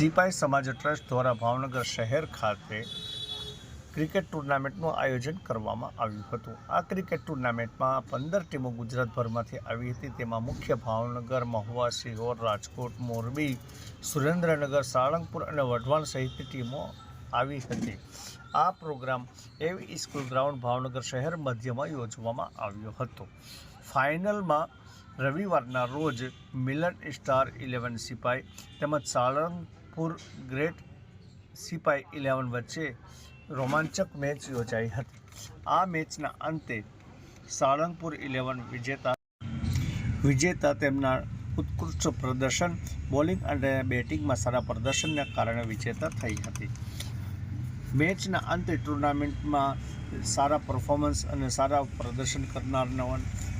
સિપાઈ સમાજ ટ્રસ્ટ દ્વારા ભાવનગર શહેર ખાતે ક્રિકેટ ટુર્નામેન્ટનું આયોજન કરવામાં આવ્યું હતું. આ ક્રિકેટ ટુર્નામેન્ટમાં પંદર ટીમો ગુજરાતભરમાંથી આવી હતી. તેમાં મુખ્ય ભાવનગર, મહુવા, સિહોર, રાજકોટ, મોરબી, સુરેન્દ્રનગર, સાળંગપુર અને વઢવાણ સહિતની ટીમો આવી હતી. આ પ્રોગ્રામ એવી સ્કૂલ ગ્રાઉન્ડ ભાવનગર શહેર મધ્યમાં યોજવામાં આવ્યો હતો. ફાઇનલમાં રવિવારના રોજ મિલન સ્ટાર ઇલેવન સિપાઈ તેમજ સાળંગપુર ગ્રેટ સિપાઈ ઇલેવન વચ્ચે રોમાંચક મેચ યોજાઈ હતી. આ મેચના અંતે સાળંગપુર ઇલેવન વિજેતા વિજેતા તેમના ઉત્કૃષ્ટ પ્રદર્શન, બોલિંગ અને બેટિંગમાં સારા પ્રદર્શનને કારણે વિજેતા થઈ હતી. મેચના અંતે ટુર્નામેન્ટમાં સારા પરફોર્મન્સ અને સારા પ્રદર્શન કરનારનો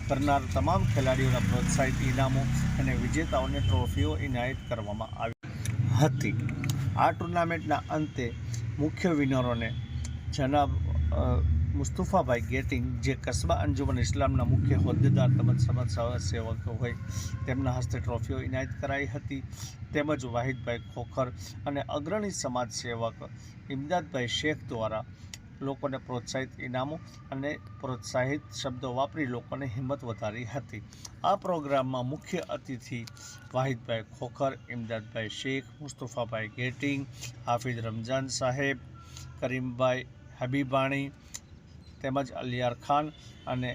કરનાર તમામ ખેલાડીઓના પ્રોત્સાહિત ઇનામો અને વિજેતાઓને ટ્રોફીઓ એનાયત કરવામાં આવી હતી. આ ટુર્નામેન્ટના અંતે મુખ્ય વિનરોને જનાબ મુસ્તુફાભાઈ ગેટિંગ, જે કસ્બા અંજુમન ઇસ્લામના મુખ્ય હોદ્દેદાર તેમજ સમાજ સેવા- સેવકો હોય, તેમના હસ્તે ટ્રોફીઓ ઇનાયત કરાઈ હતી. તેમજ વાહિદભાઈ ખોખર અને અગ્રણી સમાજ સેવક ઇમદાદભાઈ શેખ દ્વારા લોકોને પ્રોત્સાહિત ઇનામો અને પ્રોત્સાહિત શબ્દો વાપરી લોકોને હિંમત વધારી હતી. આ પ્રોગ્રામમાં મુખ્ય અતિથિ વાહિદભાઈ ખોખર, ઇમદાદભાઈ શેખ, મુસ્તફાભાઈ ગેટિંગ, હાફિઝ રમઝાન સાહેબ, કરીમભાઈ હબીબાણી, તેમજ અલિયાર ખાન અને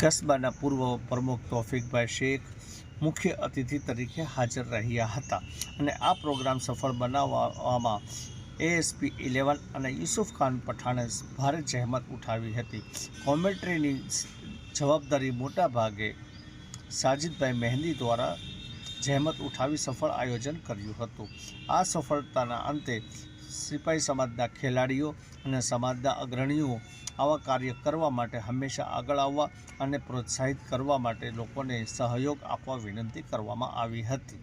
કસ્બાના પૂર્વ પ્રમુખ તોફિકભાઈ શેખ મુખ્ય અતિથિ તરીકે હાજર રહ્યા હતા. અને આ પ્રોગ્રામ સફળ બનાવવામાં એએસપી ઇલેવન અને યુસુફ ખાન પઠાણે ભારે જહેમત ઉઠાવી હતી. કોમેન્ટ્રીની જવાબદારી મોટાભાગે સાજિદભાઈ મહેંદી દ્વારા જહેમત ઉઠાવી સફળ આયોજન કર્યું હતું. આ સફળતાના અંતે સિપાઈ સમાજના ખેલાડીઓ અને સમાજના અગ્રણીઓ આવા કાર્ય કરવા માટે હંમેશા આગળ આવવા અને પ્રોત્સાહિત કરવા માટે લોકોને સહયોગ આપવા વિનંતી કરવામાં આવી હતી.